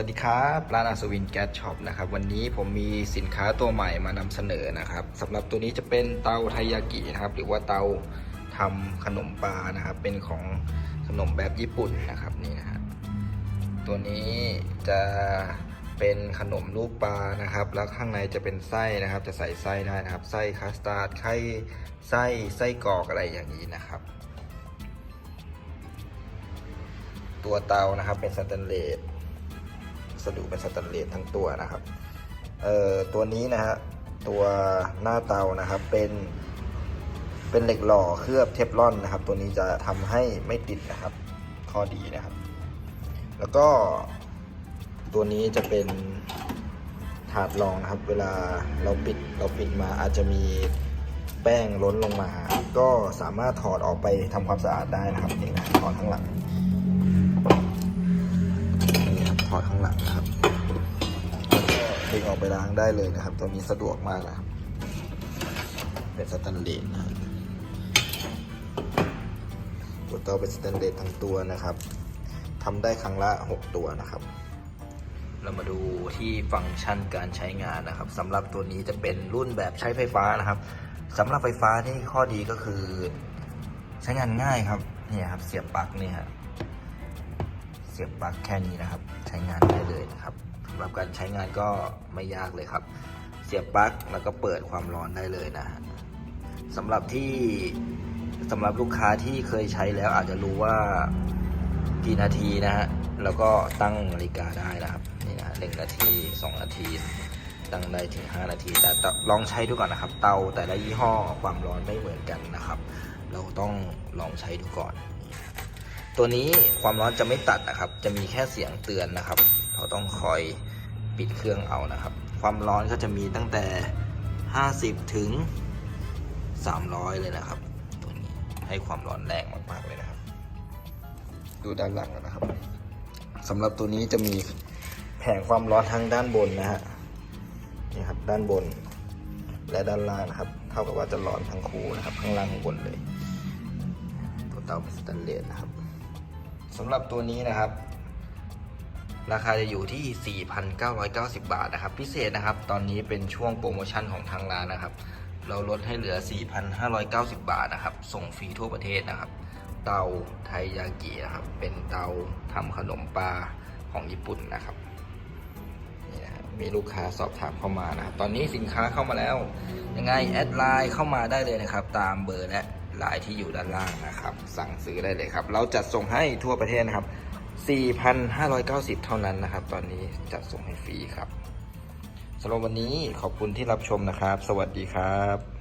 วัสดีครับร้านอัศวินแก๊สช็อปนะครับ วันนี้ผมมีสินค้าตัวใหม่มานำเสนอนะครับสำหรับตัวนี้จะเป็นเตาไทยากินะครับ หรือว่าเตาทำขนมปลานะครับ เป็นของขนมแบบญี่ปุ่นนะครับนี่นะฮะตัวนี้จะเป็นขนมรูปปลานะครับ แล้วข้างในจะเป็นไส้นะครับ จะใส่ไส้ได้นะครับ ไส้คัสตาร์ดไส้ไส้ไส้กรอกอะไรอย่างนี้นะครับตัวเตานะครับเป็นสแตนเลส ดุเป็นสแตนเลสทั้งตัวนะครับเอ่อตัวนี้นะฮะตัวหน้าเตานะครับเป็นเป็นเหล็กหล่อเคลือบเทฟลอนนะครับ ตัวนี้จะทำให้ไม่ติดนะครับ ข้อดีนะครับ แล้วก็ตัวนี้จะเป็นถาดรองนะครับ เวลาเราปิดเราปิดมาอาจจะมีแป้งล้นลงมา ก็สามารถถอดออกไปทำความสะอาดได้นะครับนี่นะถอดข้างหลัง นะครับแล้วก็ดึงออกไปล้างได้เลยนะครับ ตัวนี้สะดวกมากนะครับ เป็นสแตนเลสนะตัวเตาเป็นสแตนเลสทั้งตัวนะครับทำได้ครั้งละ 6 ตัวนะครับ เรามาดูที่ฟังก์ชันการใช้งานนะครับสำหรับตัวนี้จะเป็นรุ่นแบบใช้ไฟฟ้านะครับสำหรับไฟฟ้าที่ข้อดีก็คือ ใช้งานง่ายครับนี่ครับเสียบปลั๊กนี่ครับ สียบปลั๊กแค่นี้นะครับ ใช้งานได้เลยนะครับสำหรับการใช้งานก็ไม่ยากเลยครับ เสียบปลั๊กแล้วก็เปิดความร้อนได้เลยนะฮะสำหรับที่สำหรับลูกค้าที่เคยใช้แล้วอาจจะรู้ว่ากี่นาทีนะฮะแล้วก็ตั้งนาฬิกาได้นะครับนี่นะหนึ่งนาทีสองนาที ตั้งได้ถึง 5 นาที แต่ลองใช้ดูก่อนนะครับ เตาแต่ละยี่ห้อความร้อนไม่เหมือนกันนะครับ เราต้องลองใช้ดูก่อน ตัวนี้ความร้อนจะไม่ตัดนะครับ จะมีแค่เสียงเตือนนะครับ เราต้องคอยปิดเครื่องเอานะครับ ความร้อนก็จะมีตั้งแต่ 50 ถึง 300 เลยนะครับ ตัวนี้ให้ความร้อนแรงมากๆเลยนะครับ ดูด้านหลังนะครับสำหรับตัวนี้จะมีแผงความร้อนทางด้านบนนะฮะนี่ครับด้านบน และด้านล่างนะครับ เท่ากับว่าจะร้อนทั้งคู่นะครับ ข้างล่างข้างบนเลย ตัวเตาเป็นสแตนเลสนะครับ สำหรับตัวนี้นะครับ ราคาจะอยู่ที่ 4,990 บาทนะครับ พิเศษนะครับ ตอนนี้เป็นช่วงโปรโมชั่นของทางร้านนะครับ เราลดให้เหลือ 4,590 บาทนะครับ ส่งฟรีทั่วประเทศนะครับ เตาไทยากินะครับ เป็นเตาทำขนมปลาของญี่ปุ่นนะครับนี่นะมีลูกค้าสอบถามเข้ามานะครับ ตอนนี้สินค้าเข้ามาแล้ว ยังไงแอดไลน์เข้ามาได้เลยนะครับ ตามเบอร์และ ลายที่อยู่ด้านล่างนะครับ สั่งซื้อได้เลยครับ เราจัดส่งให้ทั่วประเทศนะครับ 4,590 เท่านั้นนะครับ ตอนนี้จัดส่งให้ฟรีครับสำหรับวันนี้ขอบคุณที่รับชมนะครับ สวัสดีครับ